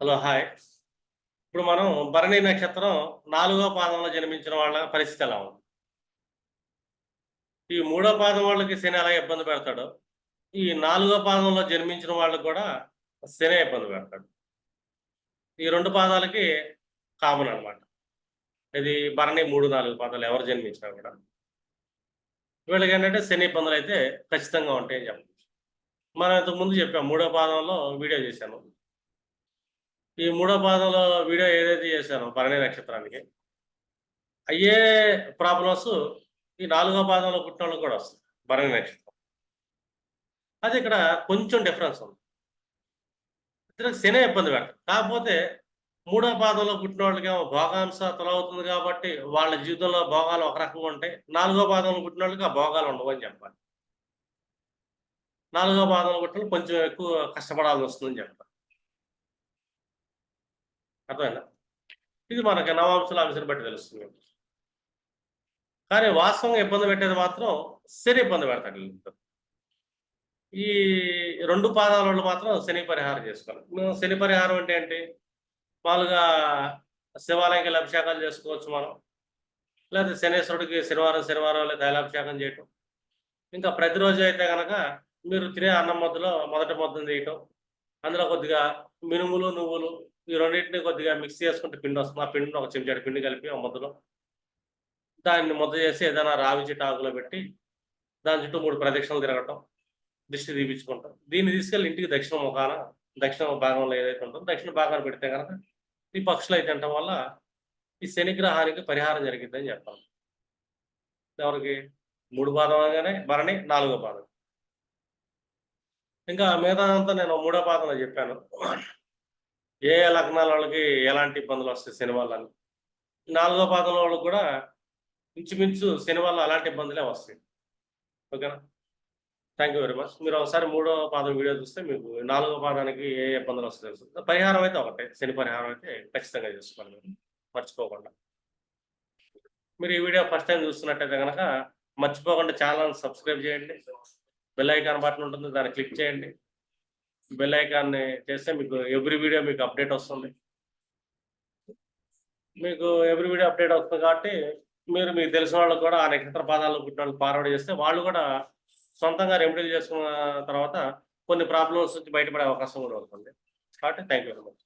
Hello hi ఇప్పుడు మనం భరణి నక్షత్రం నాలుగో పాదంలో జన్మించిన వాళ్ళ పరిస్థితి ఎలా ఉంది? ఈ మూడో పాదం వాళ్ళకి శని ఎలా ఇబ్బంది పెడతాడు? ఈ నాలుగో పాదంలో జన్మించిన వాళ్ళకి కూడా శని ఇబ్బంది పెడతాడు. ఈ రెండు పాదాలకి కామన్ అన్నమాట. ఇది భరణి మూడు నాలుగు పాదాలు ఎవరు జన్మించినా కూడా. వీళ్ళకి ఏంటంటే శని ఇబ్బందులు అయితే ఖచ్చితంగా ఉంటాయని చెప్పచ్చు. మనం ఇంతకు ముందు చెప్పాం మూడో పాదంలో వీడియో చేశాను. ఈ మూడో పాదంలో వీడియో ఏదైతే చేశానో భరణి నక్షత్రానికి అయ్యే ప్రాబ్లమ్స్ ఈ నాలుగో పాదంలో పుట్టిన వాళ్ళకి కూడా వస్తుంది భరణి నక్షత్రం. అది ఇక్కడ కొంచెం డిఫరెన్స్ ఉంది. ఇద్దరికి శనే ఇబ్బంది పెడతారు కాకపోతే మూడో పాదంలో పుట్టిన వాళ్ళకేమో భోగాంశ తొలవుతుంది కాబట్టి వాళ్ళ జీవితంలో భోగాలు ఒక రకంగా ఉంటాయి. నాలుగో పాదంలో పుట్టిన వాళ్ళకి ఆ భోగాలు ఉండవు అని చెప్పాలి. నాలుగో పాదంలో గుట్టలు కొంచెం ఎక్కువ కష్టపడాల్సి వస్తుందని చెప్తారు అర్థమైనా ఇది మనకి నవాంశాల ఆఫీసర్ బట్టి తెలుస్తుంది. కానీ వాస్తవంగా ఇబ్బంది పెట్టేది మాత్రం శని ఇబ్బంది పెడతాడు ఈ రెండు పాదాల వాళ్ళు మాత్రం శని పరిహారం చేసుకోవాలి. శని పరిహారం అంటే ఏంటి? మామూలుగా శివాలయంకి అభిషేకాలు చేసుకోవచ్చు మనం. లేదా శనేశ్వరుడికి శనివారం శనివారం లేదా తైలాభిషేకం చేయటం. ఇంకా ప్రతిరోజు అయితే కనుక మీరు తినే అన్నం మధ్యలో మొదటి మొద్దం తీయటం. అందులో కొద్దిగా మినుములు నువ్వులు ఈ రెండింటిని కొద్దిగా మిక్స్ చేసుకుంటే పిండి వస్తుంది. ఆ పిండిని ఒక చెంచాడు పిండి కలిపి ఆ ముద్దలో దాన్ని ముద్ద చేసి ఏదైనా రావి చెట్టు ఆకులో పెట్టి దాని చుట్టూ మూడు ప్రదక్షిణలు తిరగటం దిష్టి తీపించుకుంటాం దీన్ని తీసుకెళ్ళి ఇంటికి దక్షిణ ముఖాన దక్షిణ భాగంలో ఏదైతే ఉంటుందో దక్షిణ భాగాన్ని పెడితే కనుక ఈ పక్షులు అయితే తినటం వల్ల ఈ శనిగ్రహానికి పరిహారం జరిగిద్దని చెప్పాలి. ఎవరికి? మూడు పాదం అనగానే భరణి నాలుగో పాదం ఇంకా మిగతా అంతా నేను మూడో పాదంలో చెప్పాను. ఏ ఏ లగ్నాల వాళ్ళకి ఎలాంటి ఇబ్బందులు వస్తాయి శని అని. నాలుగో పాదంలో వాళ్ళకి కూడా ఇంచుమించు శని అలాంటి ఇబ్బందులే వస్తాయి. ఓకేనా? థ్యాంక్ యూ వెరీ మచ్ మీరు ఒకసారి మూడో పాదం వీడియో చూస్తే మీకు నాలుగో పాదానికి ఏ ఏ ఇబ్బందులు వస్తాయి తెలుసు. పరిహారం అయితే ఒకటే శని పరిహారం అయితే ఖచ్చితంగా చేసుకోవాలి మీరు. మర్చిపోకుండా. మీరు ఈ వీడియో ఫస్ట్ టైం చూస్తున్నట్టయితే కనుక మర్చిపోకుండా ఛానల్ సబ్స్క్రైబ్ చేయండి. బెల్ ఐకాన్ బటన్ ఉంటుంది దాన్ని క్లిక్ చేయండి. బెల్ ఐకాన్ని చేస్తే మీకు ఎవ్రీ వీడియో మీకు అప్డేట్ వస్తుంది. మీకు ఎవ్రీ వీడియో అప్డేట్ వస్తుంది కాబట్టి మీరు మీకు తెలిసిన వాళ్ళకి కూడా ఆ నక్షత్ర పాదాలు పుట్టిన ఫార్వర్డ్ చేస్తే వాళ్ళు కూడా సొంతంగా రెమెడీలు చేసుకున్న తర్వాత కొన్ని ప్రాబ్లమ్స్ నుంచి బయటపడే అవకాశం కూడా ఉంటుంది. కాబట్టి థ్యాంక్ యూ వెరీ మచ్